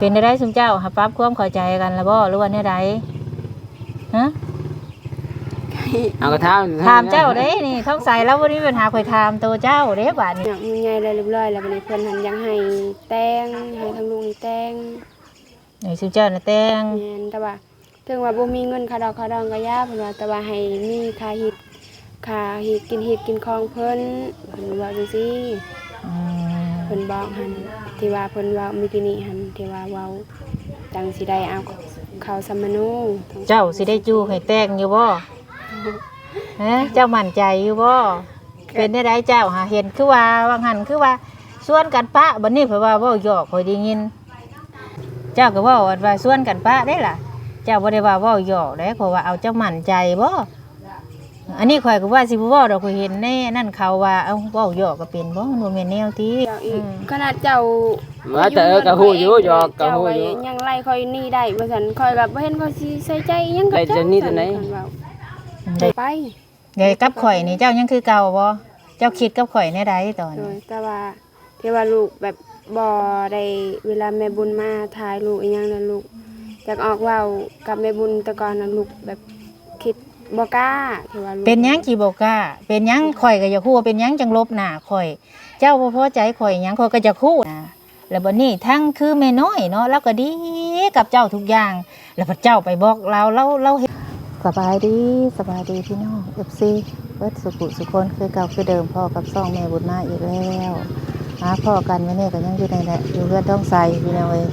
เป็นได้ซุมเจ้าหาปรับความเข้าใจกันแล้วบ่หรือว่าแนวใดฮะเอากระทามถามเจ้าเด้นี่ท้องใสแล้ววันนี้มีปัญหาข่อยถามตัวเจ้าเด้บาดนี้อยากมีไงเลยเรียบร้อยแล้วบัดนี้เพิ่นหันยังให้แต่งให้ทางลุงนี่แต่งนี่ซุมเจ้าน่ะแต่งแม่นแต่ว่าถึงว่าบ่มีเงินค่าดอกค่าดองก็ยาเพิ่นว่าแต่ว่าให้มีค่าเฮ็ดค่าเฮ็ดกินเฮ็ดกินของเพิ่นเพิ่นว่าจังซี่อืมเพิ่นบอกหันที่ว่าเพิ่นเว่ามีที่นี่หันที่ว่าเว้าจังสิได้เอาเข้าสัมมโนเจ้าสิได้จูให้แต่งอยู่บ่ฮะเจ้ามั่นใจอยู่บ่เป็นได้ไดเจ้าหาเห็นคือว่าบางหันคือว่าส่วนกันปะบัดนี้เพิ่นว่าเว้าหยอกข่อยได้ยิน เจ้าก็เว้าว่าส่วนกันปะได้ล่ะ เจ้าบ่ได้ว่าเว้าหยอกเด้เพราะว่าเอาเจ้ามั่นใจบ่ อันนี้ข่อยก็ว่าสิบ่เว้าดอกข่อยเห็นแน่นั่นเขาว่าเอ้าเว้าหยอกก็เป็นบ่มันบ่แม่นแนวที่เจ้าอีอืกมขนาดเจ้าว่าแต่เออกระหู้อยู่หยอกกระเจ้าหู้ไว้อยู่ยังไล่คอยหนี่ได้บ่ซั่นคอยก็บ่เห็นเขาสิใส่ใจหยังกับไปเจ้าจะนี่ตัวไหนเพิ่นเว้าได้ไปเดี๋ยวกับข่อยนี่เจ้ายังคือเก่าบ่เจ้าคิดกับข่อยในใดตอนโดนี้ยแต่ว่าที่ว่าลูกแบบบ่ได้เวลาแม่บุญมาถ่ายลูกอีหยังนั่นลูกอยากออกเว้ากับแม่บุญแต่ก่อนนั้นลูกแบบคิด บ่กล้าที่ว่าลูกเป็นหยังกี่บอกกล้าเป็นหยังข่อยก็อยากคู่ว่าเป็นหยังจังลบหน้าข่อย เจ้าบ่พอใจข่อยหยังข่อยก็จะคู่นะแล้วบัดนี้ทั้งคือแม่น้อยเนาะแล้วก็ดีกับเจ้าทุกอย่าง แล้วพระเจ้าไปบอกเราเราเราเฮ็ดสบายดีสบายดีพี่น้อง FC เบิดสุขุสุคนคือเก่าคือเดิมพ่อกับซ่องแม่บุญมาอีกแล้วหาพ่อกันวันนี้ก็ยังอยู่ในแหละอยู่เรือนต้องใส่พี่น้องเอ้ย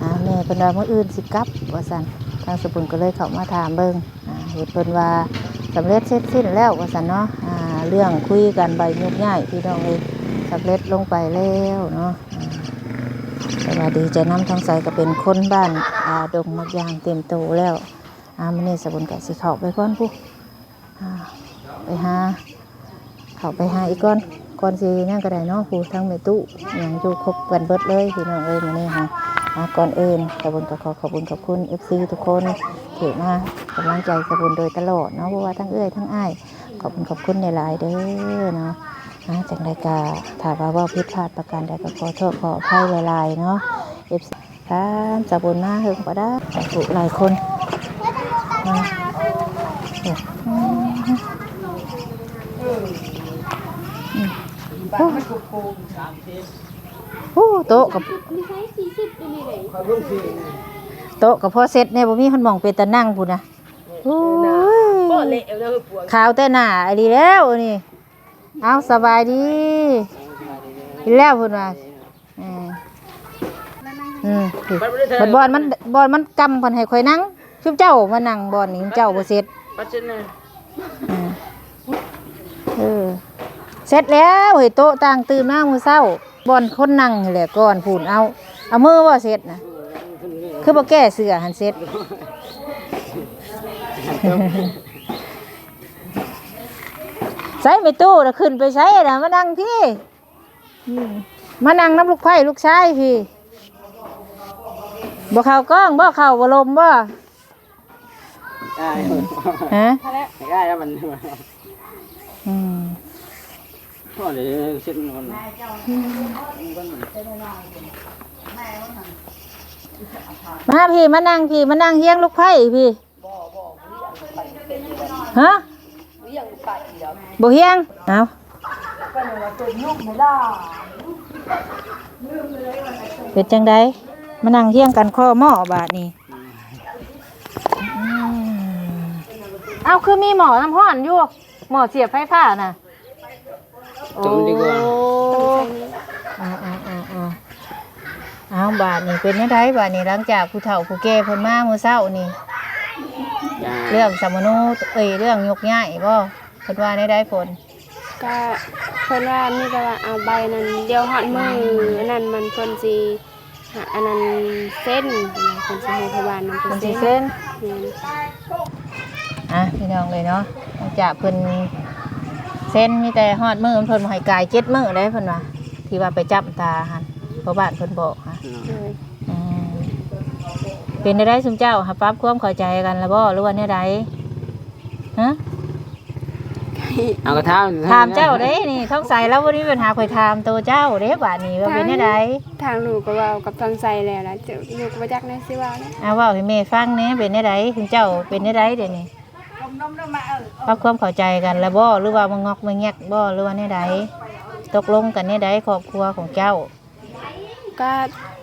หาแม่เพิ่นว่ามื้ออื่นสิกลับว่าซั่นทางสบุญก็เลยเข้ามาถามเบิ่งอ่า เฮ็ดเพิ่นว่าสำเร็จเสร็จสิ้นแล้วว่าสันเนาะเรื่องคุยกันใบยุกง่ายพี่น้องเลยสำเร็จลงไปแล้วเนาะสวัสดีใจน้ำทางใสก็เป็นคนบ้านอาดงมักยางเต็มโตแล้วอามันนี่สบุนกับสิเข้าไปก่อนผู้ไปหาเขาไปหาอีกก่อนก่อนสินั่งก็ไดเนาะผู้ทั้งเมตุอย่างอยู่ครบกันเบิดเลยพี่น้องเอ้ยมานี่ค่ะ ก่อนอื่นสบุนก็ขอขอบคุณขอบคุณ FC ทุกคนที่มากำลังใจสบุนโดยตลอดเนาะเพราะว่าทั้งเอ้ยทั้งอ้ายขอบคุณขอบคุณในหลายๆเด้อเนาะนะจังรายกาถ้าว่าเว่าผิดพลาดประการใดก็ขอโทษขออภัยหลายๆเนาะเอฟซีครับจะบุญมาเฮงก็ได้สาธุหลายคนนะอืมอืมโอ้ โอ้โต๊ะกับโต๊ะกับพ่อเซ็ตเนี่ยบ่มีคนมองเป็นตะนั่งพูนนะโอ้ยขาวแต่หน้าอันนี้แล้วอันนี่เอาสบายดีกินแล้วพุ่นว่าอืมอืมบัดบอลมันบอลมันกำเพันให้ข่อยนั่งชุบเจ้ามานั่งบอลนี่เจ้าบ่เสร็จปัจจุบันอืมเออเสร็จแล้วเฮ้ยโต๊ะต่างตื่นมามื้อเช้า บอลคนนั่งนี่แหละก่อนพูนเอา เอามือบ่เสร็จนะคือบ่แก้เสื้อหันเสร็จใส่ไม่ตู้นะขึ้นไปใช้นะมานั่งพี่อืมมานั่งน้ำลูกไผ่ลูกชายพี่บ่เข่ากล้องบ่เข่าบ่ลมบ่ได้ฮะได้แล้วมันอืม พ่อเลยเส้นมันมาพี่มานั่งพี่มานั่งเฮียงลูกไผ่พี่ฮะบ่เฮียงเอาเป็นจังไดมานั่งเฮียงกันข้อหม้อบาดนี้อืมเอาคือมีหมอน้ำห้อนอยู่หมอเสียบไฟฟ้าน่ะ จมดีกว่าโอ้อ่าอ่าอ่าอ่าเอาบาทนี่เป็นยังไงบาทนี่หลังจากผู้เฒ่าผู้แก่เพิ่นมาเมื่อเช้านี่ เรื่องสมนุเอ้ยเรื่องยกย้ายบ่เพิ่นว่าได้ได้ผลก็เพิ่นว่ามีแต่ว่าเอาใบนั้นเดียวฮอดมืออันนั้นมันเพิ่นสิหาอันนั้นเส้นเพิ่นสิให้พยาบาลนำไปมันสิเส้นเส้นแม่นอะพี่น้องเลยเนาะหลังจากเพิ่น เส้นมีแต่ฮอดมือเพิ่นบ่ให้กายเจ็ดมื้อได้เพิ่นว่าที่ว่าไปจับตาหั่นเพราะบ้านเพิ่นบอกฮะโดยอืมเป็นได้ได้ซุมเจ้าหาปรับความเข้าใจกันแล้วบ่หรือว่าแนวใดฮะยเอากระทำถามเจ้าเด้นี่ท้องใสแล้ววันนี้มีปัญหาข่อยถามตัวเจ้าเด้บาดนี้ว่าเป็นจังไดทางลูกก็เว้ากับทางใส่แล้วนะเจ้าลูกก็บ่จักแน่สิเว้านะเอาเว้าให้แม่ฟังแหน่เป็นจังไดคุณเจ้าเป็นจังไดเดี๋ยวนี้ ปรับความเข้าใจกันแล้วบ่หรือว่ามันงอกมันแงกบ่หรือว่าแนวใดตกลงกันแนวใดครอบครัวของเจ้า ก็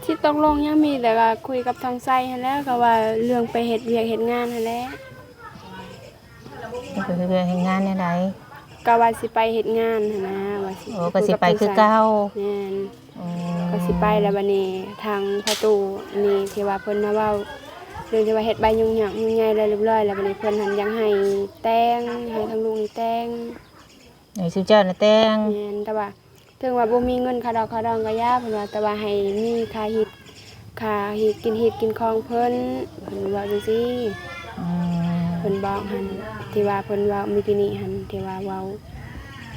ที่ตกลงยังมีแต่ก็คุยกับทางใส่หันแหล้วก็ว่าเรื่องไปเฮ็ดเวียกเฮ็ดงานหันแหล้วนี่คือเรื่องแห่งงานแนวใดก็ว่าสิไปเฮ็ดงานหันนะว่าสิโอ้ก็สิไปคือเก่าแม่นอืมก็สิไปแล้วบัดนี้ทางประตูนี่ที่ว่าเพิ่นมาเว้า เรื่องที่ว่าเฮ็ดใบยุ่งยากยุ่งใหญ่แล้วเรียบร้อยแล้วบัดนี้เพิ่นหันยังให้แต่งให้ทางลุงนี่แต่งไอ้สุเจ้าน่ะแต่งแม่นแต่ว่าถึงว่าบ่มีเงินค่าดอกค่าดองก็ยาเพิ่นว่าแต่ว่าให้มีค่าเฮ็ดค่าเฮ็ดกินเฮ็ดกินของเพิ่นเพิ่นว่าจังซี่อืมเพิ่นบอกหันที่ว่าเพิ่นว่ามีที่นี่หันที่ว่าเว้า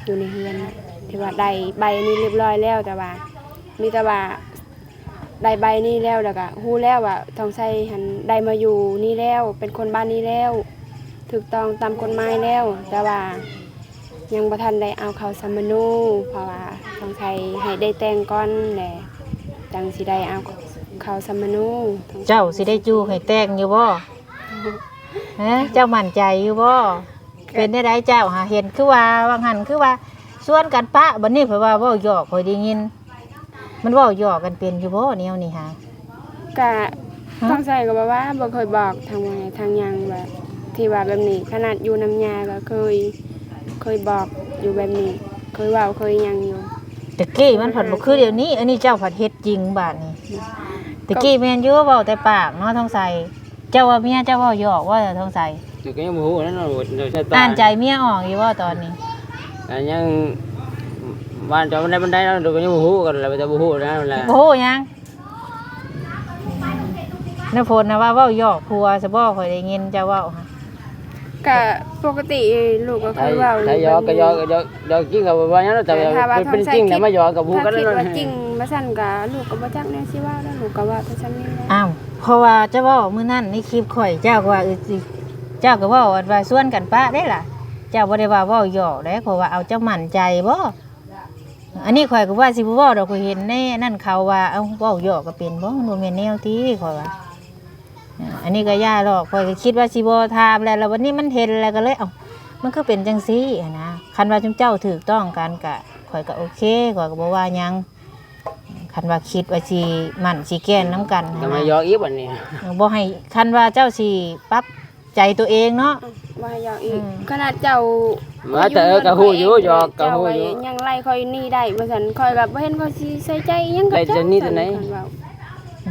อยู่ในเฮือนน่ะที่ว่าได้ใบนี้เรียบร้อยแล้วแต่ว่ามีแต่ว่า ได้ใบนี้แล้วแล้วก็ฮู้แล้วว่าทองไสหันได้มาอยู่นี่แล้ว เป็นคนบ้านนี้แล้วถูกต้องตามกฎหมายแล้ว แต่ว่ายังบ่ทันได้เอาเข้าสมนูเพราะว่าทองไสให้ได้แต่งก่อนแหละจังสิได้เอาเข้าสมนูเจ้าสิได้จูให้แต่งอยู่บ่ฮะเจ้ามั่นใจอยู่บ่เป็นได้ไดเจ้าหาเห็นคือว่าว่างหันคือว่าส่วนกันปะบัดนี้เพิ่นว่าเว้าหยอกข่อยได้ยิน มันเว้าหยอกกันเป็นอยู่บ่แนวนี้ฮะก็ฮะ ต้องใส่ก็บอกว่าบ่เคยบอกทางว่าทางหยังแบบที่ว่าแบบนี้ ขนาดอยู่น้ำยาก็เคย เคยบอกอยู่แบบนี้ เคยเว่าเคยหยังอยู่ ตะกี้มันผัดบ่คือเดี๋ยวนี้ อันนี้เจ้าผัดเฮ็ดจริงบาดนี้ตะกี้แม่นอยู่เว้าแต่ปากเนาะท้องใสเจ้าว่าเมียเจ้าเว้าหยอกว่าท้องใสเดี๋ยวก็ยังบ่ฮู้นั่นเนาะเดี๋ยวใช้ตาอ่านใจเมียออกอยู่ว่าตอนนี้อันยัง บ้านเจ้าบันไดบันไดเนาะเดี๋ยวก็ยังบ่ฮู้กันแล้วจะบ่ฮู้นะนั่นแหละโอ้โหยังนพลนะว่าเว้าหยอกผัวซะบ่ข่อยได้ยินเจ้าเว้าฮะก็ปกติลูกก็เคถ้ายเว่าถ้ายอก็ยอก็ยอยอจริงก็บ่ว่าหยังเนาะแต่แต่ถ้าว่าเป็นเป็นทำใส่จริงคลิแต่ปมายอกับฮู้ถ้ากันคิดแล้วว่าเนาะจริงมาสั่นก็ลูกก็บ่จักแน่สิว่าแล้วลูกก็ว่าถ้าฉันนี่แหละอ้าวเพราะว่าเจ้าเว้ามื้อนั้นในคลิปข่อยเจ้าก็ว่าเออสิเจ้าก็เว้าว่าส่วนกันปะได้ล่ะ เจ้าบ่ได้ว่าเว้าหยอกได้เพราะว่าเอาเจ้ามั่นใจบ่ อันนี้ข่อยก็ว่าสิบ่เว้าดอกข่อยเห็นในนั่นเขาว่าเอ้าเว้าหยอกก็เป็นบ่มันบ่แม่นแนวที่ข่อยว่าอ่าอันนี้ก็ย่าหรอกข่อยก็คิดว่าสิบ่ถามแล้วแล้ววันนี้มันเห็นแล้วก็เลยเอ้ามันคือเป็นจังซี่อะนะคันว่าจุมเจ้าถูกต้องกันก็ข่อยก็โอเคข่อยก็บ่ว่าหยังคันว่าคิดว่าสิมั่นสิแก้นนํกันแต่นะมายออีกบัดนี้บ่ให้คันว่าเจ้าสิปรับ ใจตัวเองเนาะ ว่าให้ยอกอีกอืม ขนาดเจ้ามาแต่เออก็ฮู้อยู่ยอก็ฮู้อยู่เจ้าไว้ยังไล่คอยหนี่ได้บ่ซั่นคอยแบบบ่เห็นเขาสิใส่ใจอิหยังกับไล่เจ้าจะหนีแต่ไหนซั่เว้า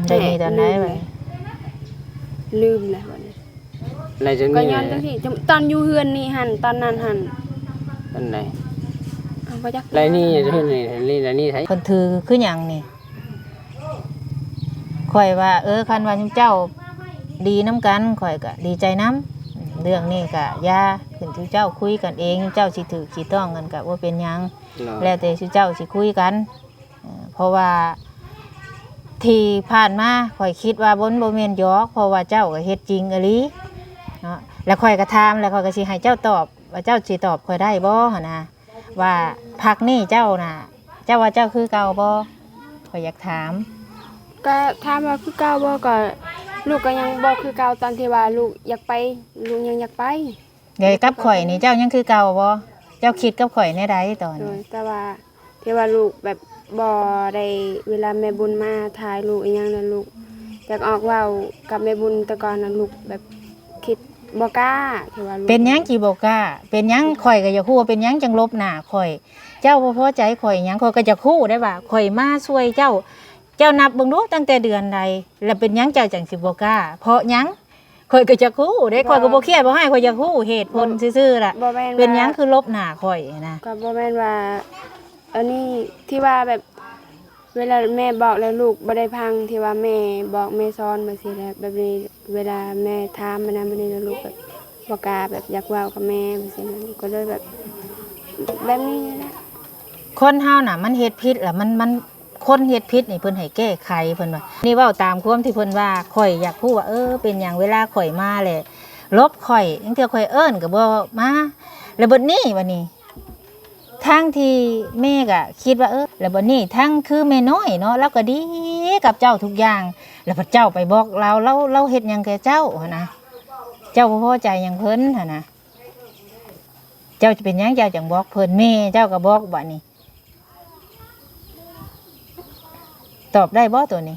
ได้มีตอนไหนไปลืมแล้วบัดนี้อะไรจะก็นี่ย้อนจังซี่ตอนอยู่เฮือนนี่หั่นตอนนั้นหั่นอันไหนเอาบ่จักไรนี่จะนี่นี่ไรนี่ไทยคนถือคือหยังนี่ข่อยว่า เออคันว่าเจ้า ดีน้ำกันข่อยก็ดีใจน้ำเรื่องนี้ก็อย่าขึ้นที่เจ้าคุยกันเองเจ้าสิถือสิต้องกันก็ว่าเป็นหยัง แล้วแต่สิเจ้าสิคุยกันเอ่อเพราะว่าที่ผ่านมาข่อยคิดว่าบนโบเมนหยอกเพราะว่าเจ้าก็เฮ็ดจริงอะลีเนาะแล้วข่อยก็ถามแล้วข่อยก็สิให้เจ้าตอบ ว่าเจ้าสิตอบข่อยได้บ่หั่นนะว่าพักนี่เจ้าน่ะ เจ้าว่าเจ้าคือเก่าบ่ข่อยอยากถาม ก็ถามว่าคือเก่าบ่ก็ ลูกก็ยังบ่คือเก่าตอนที่ว่าลูกอยากไป ลูกยังอยากไปเดี๋ยวกับข่อยนี่เจ้ายังคือเก่าบ่เจ้าคิดกับข่อยในใดตอนโดนี้ยแต่ว่าที่ว่าลูกแบบบ่ได้เวลาแม่บุญมาถ่ายลูกอีหยังนั่นลูกอยากออกเว้ากับแม่บุญแต่ก่อนนั้นลูกแบบคิดบ่กล้าที่ว่าลูกเป็นหยังกี่บอกกล้าเป็นหยังข่อยก็อยากฮู้ว่าเป็นหยังจังลบหน้าข่อย เจ้าบ่พอใจข่อยหยังข่อยก็จะฮู้ได้ว่าข่อยมาช่วยเจ้าเจ้านับเบิ่งดูตั้งแต่เดือนใดแล้วเป็นหยังเจ้าจังสิบ่กล้า เพราะหยังข่อยก็จะฮู้ได้ข่อยก็บ่เครียดบ่ให้ข่อยจะฮู้เหตุผลซื่อๆล่ะบ่แม่นเป็นหยังว่าคือลบหน้าข่อยนะก็บ่แม่นว่า อันนี้ที่ว่าแบบ เวลาแม่บอกแล้วลูกบ่ได้พังที่ว่าแม่บอกแม่สอนมาสิแหละแบบนี้เวลาแม่ถามมันนั้นบ่ได้แล้วลูกแบบบ่กล้าแบบอยากเว้ากับแม่จังซี่นะลูกก็เลยแบบแบบนี้นี่แหละคนเฮาน่ะ มันเฮ็ดผิดล่ะมันมัน คนเฮ็ดผิดนี่เพิ่นให้แก้ไขเพิ่นว่านี่เว้าตามความที่เพิ่นว่าข่อยอยากฮู้ว่าเออเป็นหยังเวลาข่อยมาแหละลบข่อยจังเทื่อข่อยเอิ้นก็บ่มาแล้วบัดนี้บัดนี้ทั้งที่แม่ก็คิดว่าเออแล้วบัดนี้ทั้งคือแม่น้อยเนาะแล้วก็ดีกับเจ้าทุกอย่าง แล้วพระเจ้าไปบอกเราเราเราเฮ็ดหยังแก่เจ้าหั้นนะเจ้าบ่พอใจหยังเพิ่นหั่นนะเจ้าจะเป็นหยังเจ้าจังบอกเพิ่นแม่เจ้าก็บอกบัดนี้ ตอบได้บ่ตัวนี้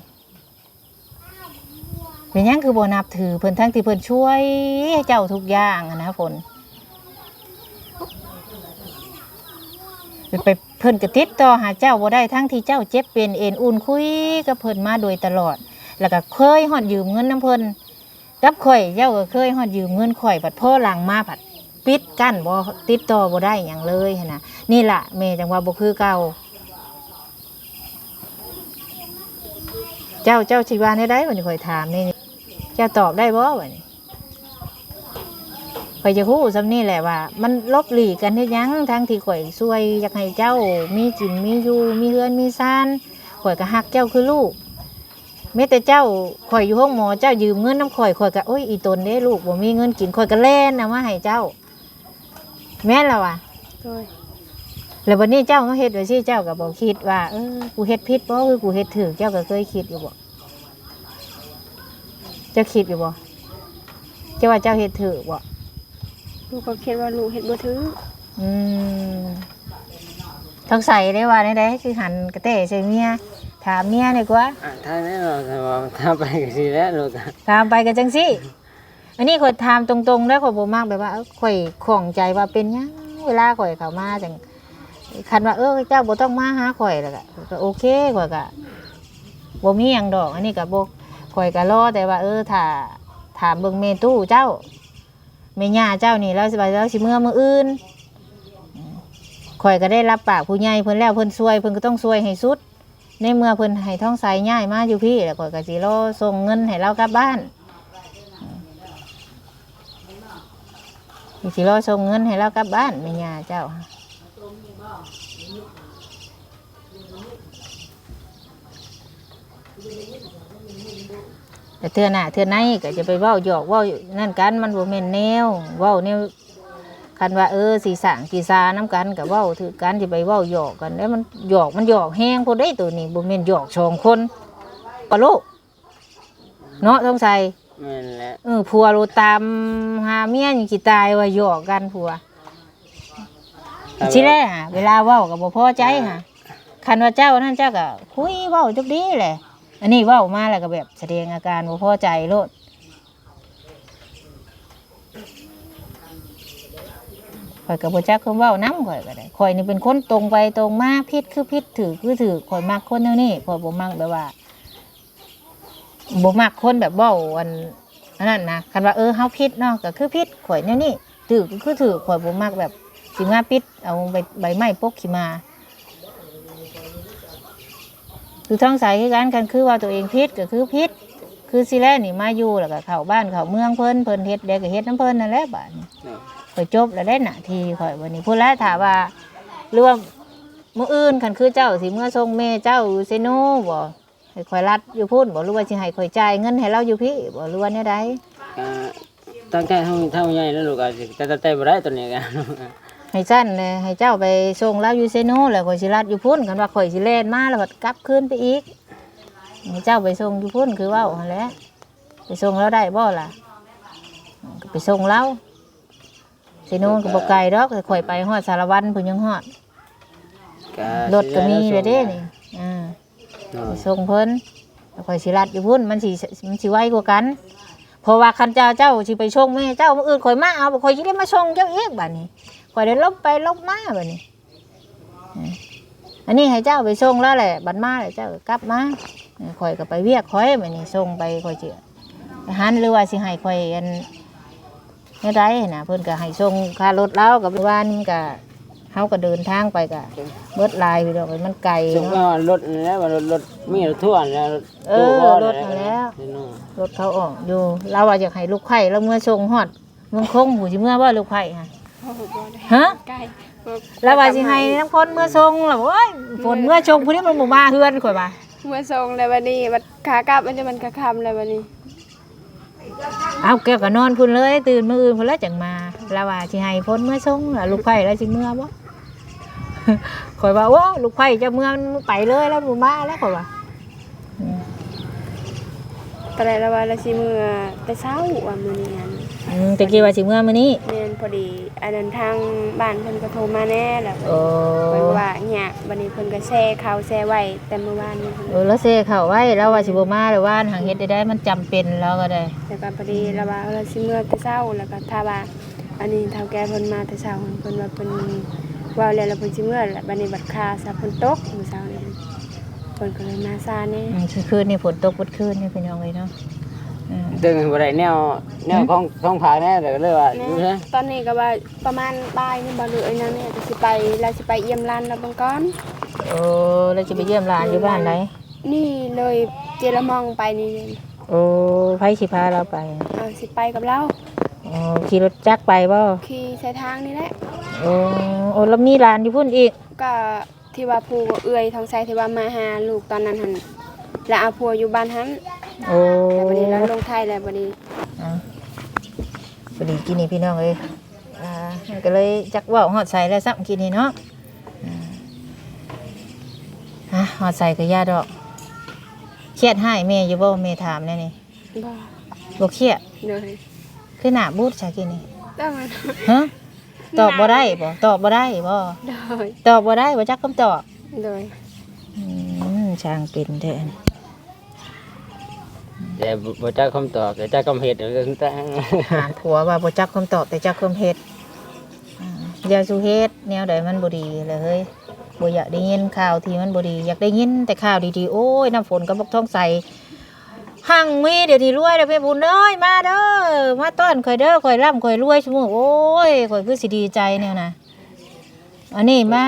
เป็นยังคือบ่นับถือเพิ่นทั้งที่เพิ่นช่วยเจ้าทุกอย่างอะนะฝนไปเพิ่นก็ติดต่อหาเจ้าบ่ได้ทั้งที่เจ้าเจ็บเป็นเอ็นอุ่นคุยกับเพิ่นมาโดยตลอด แล้วก็เคยฮอดยืมเงินน้ำเพิ่นกับข่อยเจ้าก็เคยฮอดยืมเงินข่อยผัดพ่อหลังมาผัดปิดกั้นบ่ติดต่อบ่ได้หยังเลยนะนี่ล่ะแม่จังว่าบ่คือเก่า เจ้าเจ้าชีวาได้ได้วันข่อยถามนี่เจ้าตอบได้บ่วันนี้ข่อยจะฮู้ซำนี่แหละว่า มันลบหลีกกันเฮ็ดหยังทั้งที่ข่อยช่วยอยากให้เจ้ามีกินมีอยู่มีเฮือนมีซ่านข่อยก็ฮักเจ้าคือลูกแม้แต่เจ้าข่อยอยู่ห้องหมอเจ้ายืมเงินน้ำข่อยข่อยก็โอ้ยอีตนเด้ลูกบ่มีเงินกินข่อยก็แล่นเอามาให้เจ้า แม่นแล้วว่ะ แล้ววันนี้เจ้ามาเฮ็ดไว้สิเจ้าก็บ่คิดว่าเออกูเฮ็ดผิดบ่คือกูเฮ็ดถูกเจ้าก็เคยคิดอยู่บ่เจ้าคิดอยู่บ่เจ้าว่าเจ้าเฮ็ดถูกบ่ลูกก็คิดว่าลูกเฮ็ดบ่ถืออืมต้องใส่ได้ว่าได้ได้คือหันกระเตะใส่เมียถามเมียดีกว่าอะถ้าแน่นอนถ้าว่าถ้าไปก็สิแล้วลูกอะถามไปกันจังสิอันนี้ข่อยถามตรงๆแล้วข่อยบ่มากแบบว่าเอ้อข่อยของใจว่าเป็นหยังเวลาข่อยเข้ามาจัง คันว่าเออเจ้าบ่ต้องมาหาข่อยแล้วก็ก็โอเคข่อยก็บ่มีหยังดอก อันนี้ก็บ่ข่อยก็รอแต่ว่า เออถ้าถามเบิ่งเมตู้เจ้าแม่ย่าเจ้านี่แล้วสิว่าแล้วสิเมื่อมื้ออื่นข่อยก็ได้รับปากผู้ใหญ่เพิ่นแล้วเพิ่นช่วยเพิ่นก็ต้องช่วยให้สุด ในเมื่อเพิ่นให้ท้องใสย่ายมาอยู่พี่แล้วข่อยก็สิรอส่งเงินให้เรากลับบ้านสิรอส่งเงินให้เรากลับบ้านแม่ย่าเจ้า แต่เทื่อหน้าเทื่อในก็จะไปเว้าหยอกเว้านั่นกันมันบ่แม่นแนวเว้าแนวคันว่าเออสีสร้างสีซาน้ำกันกับเว้าถือกันจะไปเว้าหยอกกันแล้วมันหยอกมันหยอกแห้งพอได้ตัวนี้บ่แม่นหยอกสองคนปะโลกเนาะต้องใส่แม่นแหละเออผัวโรตามหาเมียอยู่กี่ตายว่าหยอกกันผัวชิแรกอะเวลาเว้ากับบ่พอใจฮะคันว่าเจ้านั่นเจ้าก็คุยเว้าจุกดีแหละ อันนี้ว้ามาแล้วก็แบบแสดงอาการบ่พอใจโลดข่อยก็บ่จักคำเว้านํข่อยก็ได้ข่อยนี่เป็นคนตรงไปตรงมาผิดคือผิดถือคือถือข่อยมักคนแนวนี้ข่อยบ่มักแบบว่าบ่มักคนแบบเว้าอันอันนั้นนะคันว่าเออเฮาผิดเนาะก็คือผิดข่อยแนวนี้ถือก็คือถือข่อยบ่มักแบบสิมาปิดเอาใบใบไม้ปกขี้มา คือท้องใสคือกันกันคือว่าตัวเองผิดก็คือผิดคือสิแลนี่มาอยู่แล้วก็เข้าบ้านเข้าเมืองเพิ่นเพิ่นเฮ็ดได้ก็เฮ็ดน้ำเพิ่นนั่นแหละบาดนี้เนาะข่อยจบแล้วได้หน้าที่ข่อยวันนี้พูดแล้วถามว่าหรือว่ามื้ออื่นคันคือเจ้าสิเมื่อส่งแม่เจ้าอยู่เซโนบ่ให้ข่อยรัดอยู่พุ่นบ่หรือว่าสิให้ข่อยจ่ายเงินให้เราอยู่พี่บ่หรือว่าแนวใดอ่าตั้งใจเท่าเท่าใหญ่แล้วลูกอะสิแต่แต่แต่บ่ได้ตัวนี้กัน ให้สั้นเลยให้เจ้าไปส่งเราอยู่เซโนแล้วข่อยสิรัดอยู่พุ่นคันว่าข่อยสิแล่นมาแล้วบัดกลับคืนไปอีกให้เจ้าไปส่งอยู่พุ่นคือเว้าหั่นแหละไปส่งเราได้บ่ล่ะอืมก็ไปส่งเราเซโนก็บ่ไกลดอกแต่ข่อยไปฮอดสารวันพุ่นยังฮอดรถก็มีเลยเด้นี่อ่าเนาะไปส่งเพิ่นแล้วข่อยสิรัดอยู่พุ่นมันสิมันสิไวกว่ากันเพราะว่าคันเจ้าเจ้าสิไปส่งแม่เจ้ามื้ออื่นข่อยมาเอาบ่ข่อยสิได้มาส่งเจ้าอีกบัดนี้ ข่อยได้ลบไปลบมาบัดนี้อืมอันนี้ให้เจ้าไปส่งแล้วแหละบัดมาแล้วเจ้าก็กลับมาเออข่อยก็ไปเวียกข่อยบัดนี้ส่งไปข่อยสิไปหันหรือว่าสิให้ข่อยอันเนี่ยได้นะเพิ่นก็ให้ส่งค่ารถแล้วกับว่านี่มันก็เฮาก็เดินทางไปก็เบิดลายไปดอกมันไกลส่งเนาะมารถนั่นแหล้วว่ารถรถมีรถทั่วนั่นแหล้วเออรถนั่นแหล้วนี่เนาะรถเขาออกอยู่เราว่าอยากให้ลูกไข่แล้วเมื่อส่งฮอดเมืองคงหูสิเมื่อว่าลูกไข่ฮะพ่อบ่ได้ ฮะใกล้แล้วว่าสิให้น้ำพ้นเมื่อส่งแล้วโอ้ยฝนเมื่อชงผู้นี้มันบ่มาเฮือนข่อยว่าเมื่อส่งแล้ววันนี้บัดขากลับมันจะมันกระคำแล้ววันนี้เอาแก้วก็นอนพุ่นเลย ตื่นมื้ออื่นพุ่นแล้วจังมา แล้วว่าสิให้พ้นเมื่อส่งแล้วลูกไข่แล้วสิเมื่อบ่ข่อยว่าโอ้ลูกไผ่เจะเมืองไปเลยแล้วหมูมาแล้วข่อยว่าตอนแรกเราว่าเราสิมื้อแต่เช้าว่ามื้อนี้ อันอืมแต่กี้ว่าสิเมืองมื้อนี้ แม่นพอดีอันนั้นทางบ้านเพิ่นก็โทรมาแน่แล้วโอ้เพิ่นว่าเนี่ยบัดนี้เพิ่นก็แช่ข่าวแช่ไว้แต่เมื่อวานนี้เพิ่นเออแล้วเซเข้าไว้แล้วว่าสิบ่มาเลยว่าหางเฮ็ดได้ได้มันจำเป็นแล้วก็ได้ แต่ก็พอดีเราว่าเราสิมื้อแต่เช้าแล้วก็ถ้าว่าอันนี้เฒ่าแก่เพิ่นมาแต่เช้าเพิ่นว่าเพิ่นเว่าแล้วแล้วเพิ่นสิมื้อแล้วบัดนี้บัดคาซะเพิ่นตกมื้อเช้านี้เพิ่นก็เลยมาซาแน่อืมคือคืนนี่ฝนตกบดคืนนี่พี่น้องเลยเนาะอืม ตึงบ่ได้แนวแนวของของผาแน่เลยก็เลยว่าอยู่แน่นะตอนนี้ก็ว่าประมาณบ่ายนี่บ่รู้ไอ้นั่นเนี่ยจะสิไปแล้วสิไปเยี่ยมร้านเราเบิ่งก่อนโอ้แล้วจะไปเยี่ยมหลานอยู่บ้านไหนนี่เลยเจรมองไปนี่โอ้ไผสิพาเราไปเอาสิไปกับเราโอ้ขี่รถจักรไปบ่ขี่ใช้ทางนี่แหละโอ้โอ้แล้วมีหลานอยู่พุ่นอีกก็ที่ว่าผู้เอื้อยทองไสที่ว่ามาหาลูกตอนนั้นหั่นแล้วเอาผัวอยู่บ้านหัน โอ้แต่บัดนี้เราลงไทยแล้วบัดนี้อะพอดีกินนี่พี่น้องเลยอ่าก็เลยจักเว่าหอดใส่แล้วซ้ำกินนี่เนาะอ่าอะหอดใส่ก็ยาดอกเครียดให้แม่อยู่บ่แม่ถามแน่นี่บ่บ่เครียดเลยคือหน้าบูดใช่กินนี่ต้องมันฮะตอบบ่ได้บ่ตอบบ่ได้บ่เลยตอบบ่ได้บ่จักคำตอบเลยอืมช่างเป็นแท้อัน แต่บ่จักคำตอบแต่จักคำเฮ็ดก็คือตั้งหาผัวว่าบ่จักคำตอบแต่จักคำเฮ็ดอ่าอย่าสู่เฮ็ดแนวใดมันบ่ดีเลยเฮ้ยบ่อยากได้ยินข่าวที่มันบ่ดีอยากได้ยินแต่ข่าวดีๆโอ้ยน้ำฝนก็บกท้องใสหั่งมีเดี๋ยวนี้รวยแล้วแม่บุญเอ้ยมาเด้อมาต้อนข่อยเด้อข่อยร่ำข่อยรวยชั่วโมงโอ้ยข่อยคือสิดีใจเนี่ยนะอันนี้มา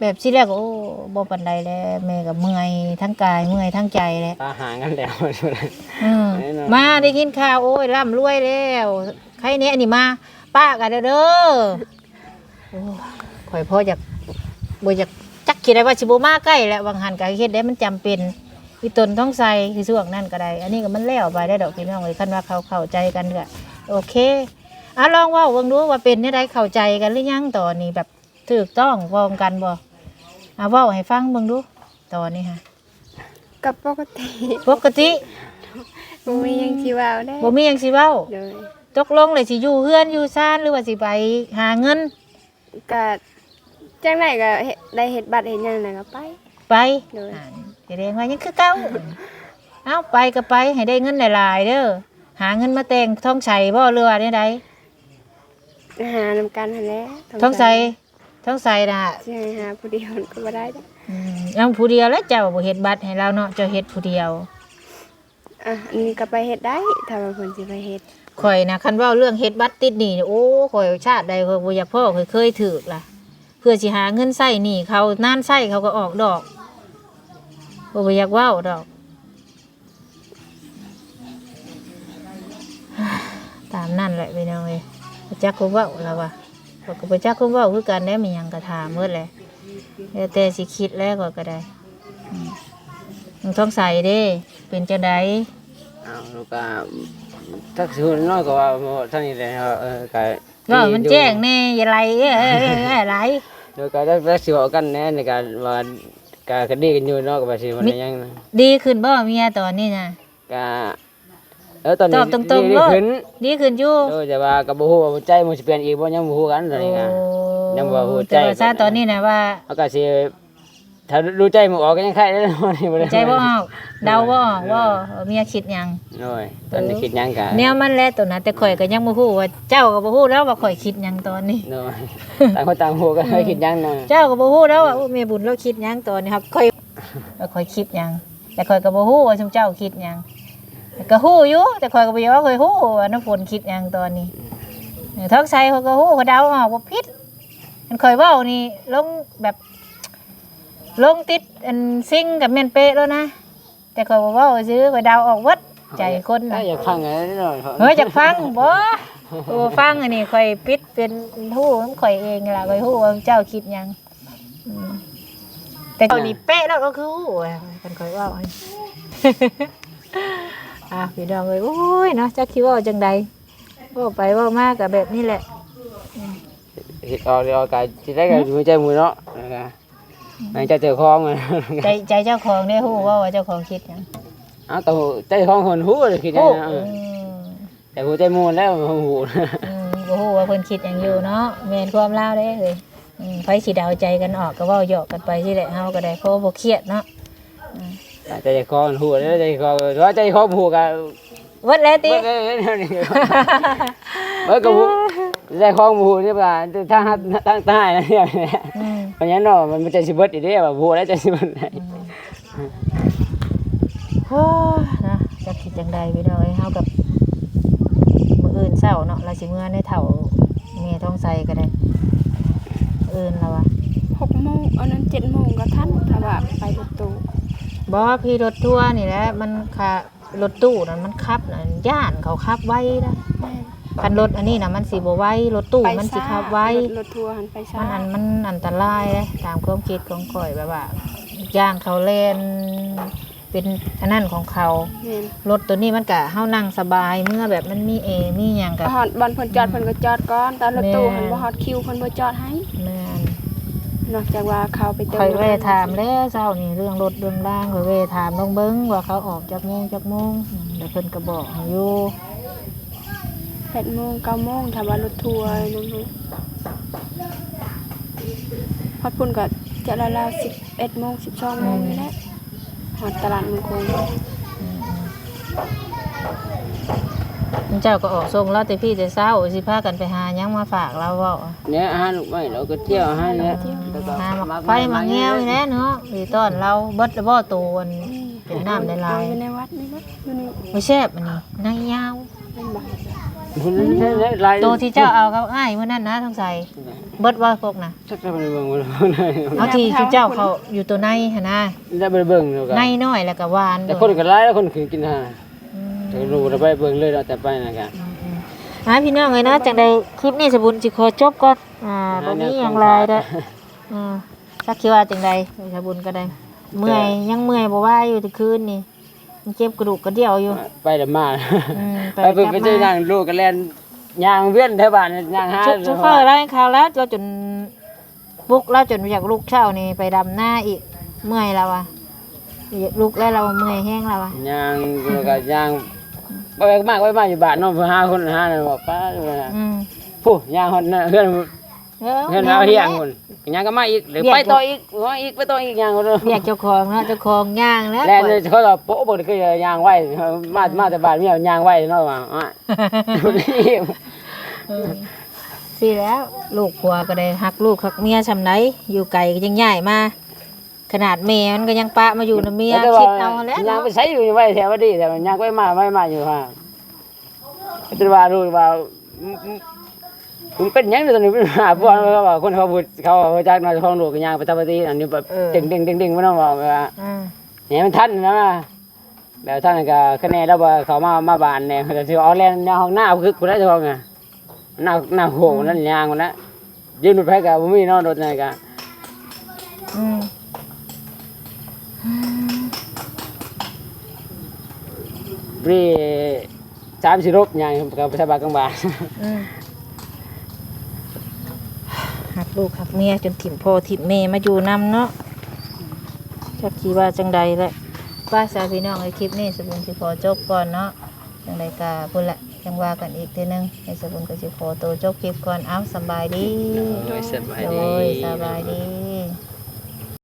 แบบที่แรกก็โอ้บ่ปานใดแล้วแม่ก็เมื่อยทั้งกายเมื่อยทั้งใจแหล้วตาหางกันแล้วอืมแน่นอนมาได้กินข้าวโอ้ยร่ำรวยแล้วใครเนี้ยนี่มาป้ากันเด้อเด้อโอ้ข่อยพ่ออยากบ่อยากจักคิดได้ว่าสิบ่มาใกล้แล้วบางหันก็เฮ็ดได้มันจำเป็นอีตนต้องใส่คือช่วงนั้นก็ได้ อันนี้ก็มันแล้วไปได้ดอกพี่น้องเลยคันว่าเขาเข้าใจกันก็โอเคอะลองเว่าเบิ่งดูว่าเป็นได้เข้าใจกันหรือยังตอนนี้แบบถูกต้องพร้อมกันบ่ อะเว้าให้ฟังเบิ่งดูตอนนี้ค่ะกับปกติปกติบ่มีหยังสิเว้าได้บ่มีหยังสิเว้าเลยตกลงเลยสิอยู่เฮือนอยู่ซ่านหรือว่าสิไปหาเงินก็จังไดก็เฮ็ดได้เฮ็ดบัตรเฮ็ดหยังแล้วก็ไป ไปเลยอ่าแสดงว่ายังคือเก่าเอาไปก็ไปให้ได้เงินหลายๆเด้อหาเงินมาแต่งท้องใส่บ่เรือว่าได้ใดหานำกันหั่นแหละท้องใส่ ท้องใส่น่ะสิให้หาผู้เดียวก็บ่ได้ดอกอืมเอาผู้เดียวแล้วเจ้าบ่เฮ็ดบัตรให้เราเนาะเจ้าเฮ็ดผู้เดียว อะอันนี้ก็ไปเฮ็ดได้ถ้าว่าเพิ่นสิไปเฮ็ดข่อยนะคันเว้าเรื่องเฮ็ดบัตรติดหนี้นี่โอ้ข่อยชาติใดข่อยบ่อยากพ่อข่อยเคยถูกล่ะ เพื่อสิหาเงินใช้หนี้เขานานใช้เขาก็ออกดอกบ่บ่อยากเว้าดอก ตามนั่นแหละพี่น้องเอ้ยบ่จักคุเว้าแล้วว่ะ ข้อยก็บ่จักคุเว้าคือกันได้มีหยังก็ถามหมดแหละแล้วแต่สิคิดแล้วก็ก็ได้อืมมึงต้องใส่เด้ เป็นจังไดอ้าวลูกก็ทักสิฮู้น้อยก็ว่าบ่เท่านี้แหละเออก็ว่ามันแจ้งแน่อย่าไรเอ้ยเอ้ยเอ้ยเอ้ยไรเดี๋ยวก็ได้ได้สิเว้ากันแน่ในการว่าก็คดีกันอยู่เนาะก็ว่าสิมันได้ยังนะดีขึ้นบ่เมียตอนนี้นะก็ เออตอนนี้ตอบตรงๆดีโลดขึ้นดีขึ้นอยู่เออแต่ว่าก็บ่ฮู้ว่าใจมันสิเปลี่ยนอีกบ่ยังบ่ฮู้กันตอนนี้ก็ ยังบ่ฮู้ใจ แต่ว่าซาตอนนี้นะว่าเขาก็สิถ้ารู้ใจมันออกก็ยังไข่ได้บ่นี่บ่ได้ใจบ่ออกเดาบ่ออกว่าเมียคิดหยัง โอ้ยตอนนี้คิดหยังก็แนวมันแหล้วตัวนั้นแต่ข่อยก็ยังบ่ฮู้ว่าเจ้าก็บ่ฮู้แล้วว่าข่อยคิดหยังตอนนี้โน้ยต่างคนต่างฮู้ก็ให้คิดหยังนะเจ้าก็บ่ฮู้แล้วว่าโอ้แม่บุญเราคิดหยังตอนนี้ครับข่อยว่าข่อยคิดหยังแต่ข่อยก็บ่ฮู้ว่าซุมเจ้าคิดหยังแต่ ก็ฮู้อยู่แต่ข่อยก็บ่อยากว่าข่อยฮู้ว่าน้ำฝนคิดหยังตอนนี้เออท้องใสเขาก็ฮู้เขาเดาออกว่าผิดมันข่อยเว้านี่ลงแบบลงติดอันซิงกับแม่นเป๊ะแล้วนะ แต่ข่อยบ่เว้าซื้อข่อยเดาออกวัดใจคนถ้าน่ะ อยากฟังอะไรนิดหน่อยเฮ้ยอยากฟังบ่โอ้ฟังอันนี้ข่อยปิดเป็นฮู้ของข่อยเองล่ะข่อยฮู้ว่าเจ้าคิดหยังอืมแต่เจ้านี่เป๊ะแล้วก็คือฮู้อะกันข่อยเว้าให้ อะพี่น้องเอ้ยโอ้ยเนาะจักคิดว่าจังใดเว้าไปเว้ามาก็แบบนี้แหละกเฮ็ดออกเดี๋ยวออกกายสิได้ก็หัวใจหมู่เนาะนะคะมันจะเจอคลองอะใจใจเจ้าของได้ฮู้ว่าว่าเจ้าของคิดหยังเอาแต่ใจคลองคนฮู้เลยคิดจังฮู้นะอืมแต่หัวใจหมู่แล้วฮู้อืมบ่ฮู้ว่าเพิ่นคิดหยังอยู่เนาะแม่นความลาวเด้เอ้ยอืมไผสิเดาใจกันออกก็เว้าเหยาะกันไปสิแหละเฮาก็ได้เพราะบ่เครียดเนาะ ใจคลองฮู้แล้วใจคลองว่าใจคลองฮู้ก็เบิดแล้วติ เบิดเลยเบิดก็ฮู้ใจคลองฮู้นี่ว่าทางทางใต้นะเนี่ยอืมเพราะงั้นเนาะมันมันใจสิเบิดอีเด้ว่าฮู้แล้วใจสิเบิดได้โอ้ยนะจะคิดจังใดพี่น้องเอ้ยเฮากับมื้ออื่นเช้าเนาะเราสิเมื่อในเฒ่าแม่ท้องใสก็ได้มื้ออื่นแล้วว่ะหกโมงอันนั้นเจ็ดโมงก็ทันถ้าว่าไปรถตู้ บ่พี่รถทัวร์นี่แหละมันค่ะรถตู้นั่นมันขับนั่นย่านเขาขับไว้นะคันรถอันนี้น่ะมันสิบ่ไว้รถตู้มันสิขับไว้ รถรถทัวร์หันไปมัซ่านอันมันอันตรายเลยตามความคิดของข่อยแบบว่าย่างเขาเล่นเป็นอันนั้นของเขา แม่นรถตัวนี้มันกะเฮานั่งสบายเมื่อแบบมันมีเอมีหยังกับฮอดบอลเพิ่นจอดเพิ่นก็จอดก่อนแต่รถตู้แม่หันบ่ฮอดคิวเพิ่นบ่จอดให้ แม่ นนอกจากว่าเขาไปเติมข่อยเวน้ำนถามแล้วเจ้านี่เรื่องรถเรื่องล่างข่อยเวถามลงเบิ้งว่าเขาออกจากโมงจากโมงอืมแล้วเพิ่นก็บอกให้อยู่แปดโมงเก้าโมงถ้าว่ารถทัวร์นั่นฮะพอดพุ่นก็จะราวๆสิบเอ็ดโมงสิบสองโมงนี่แหละหอดตลาดเมืองคง เจ้าก็ออกส่งเราแต่พี่แต่เช้าสิพากันไปหาหยังมาฝากเราเว้าเนี่ยอาหารลูกไม่เราก็เที่ยวอาหารเนี่ยหามาไฟมาแง้วนี่แหละเนาะดีต้อนเราเบิดแล้วบ่โตอันเป็นน้ำในลายอยู่ในวัดนี่แหละอยู่ในบ่แซ่บอันนี้นายยาวเป็นบ่คุณเนี่ยลายโตที่เจ้าเอากับอ้ายมื้อนั้นนะทั้งใส่เบิดว่าพวกน่ะสักจะไปเบิ่งบ่เอาที่ที่เจ้าเขาอยู่ตัวในหั่นนะได้ไปเบิ่งแล้วก็ในน้อยแล้วก็หวานแต่คนก็หลายแล้วคนคือกินอาหา รอืมจะรู้แล้วไปเบิ่งเลยเนาะแต่ไปนะกันอ่าพี่น้องเอ้ยนะจังได๋คลิปนี้สบุญสิขอจบก่อนอ่าบ่มีหยังหลายเด้ออือสักคิดว่าจังได๋สบุญก็ได้ เมื่อยยังเมื่อยบ่ว่าอยู่แต่คืนนี่มันเจ็บกระดูกกระเดี่ยวอยู่ ไปแต่มาอืมไปไปไปเจอนั่งลูกก็แล่นยางเวียนแถวบ้านยางหาชุดชุดเฟอร์ไล่ข่าวแล้วเราจนบุกเราจนอยากลุกเช้านี่ไปดำหน้าอีกเมื่อยแล้วอะอยากลุกแล้วเราเมื่อยแห้งแล้วอะยางแล้วก็ยาง ไปมากไปมาอยู่บ้านเนาะหาคนหาน่ะบอกป้าอืมผู้ย่างฮอดน่ะเฮือนเออเฮือนมาเฮียงคนย่างก็มาอีกหรือไปต่ออีกว่าอีกไปต่ออีกย่างคนอยากเจ้าของเนาะเจ้าของย่างแล้วแล้วเนี่ยเขาก็โป๊ะบ่ได้คือย่างไว้มามาแต่บ้านเมียย่างไว้เนาะว่าอะเออสิแล้ว ลูกผัวก็ได้หักลูกหักเมียชำไหนอยู่ไกลก็ยังย้ายมา ขนาดแม่มันก็ยังปะมาอยู่นะเมียแต่คิว่าดเอาแล้วย่างเนาะไปใช้อยู่ไว้แถวดีแต่มันย่างไปมาไม่มาอยู่ฮะแต่ว่ารู้ว่ามันเป็นหยังตอนนี้เป็นหาพวกเขาว่าคนเขาพูดเขาเขาจากนายของหลวงย่างไปตามปฏิอันนี้แบบเด้งเด้งเด้งเด้งไม่ต้องบอกว่าอืมเนี่ยมันทันนะแล้วท่านก็คะแนนแล้วว่าเขามามาบ้านเนี่ยแต่ที่เอาแลนในห้องหน้าคือกูได้ทองไงหน้าหน้าโหงนั่นยางมันนะยืนรถไฟกับผมมีนอนรถไหนกัน รีสามสิรบยางกับประชาบาลกลางบ้านอืมหักลูกหักเมียจนถิ่มพ่อถิ่มแม่มาอยู่นำเนาะจักขีว่าจังใดแหละว่าสาวพี่น้องในคลิปนี้สบุญสิขอจบก่อนเนาะจังใดกาพุ่นละยังว่ากันอีกทีหนึงให้สบุญก็สิขอตัวจบคลิปก่อนเอาสำบายดีโดยสบายโดดียสบายดี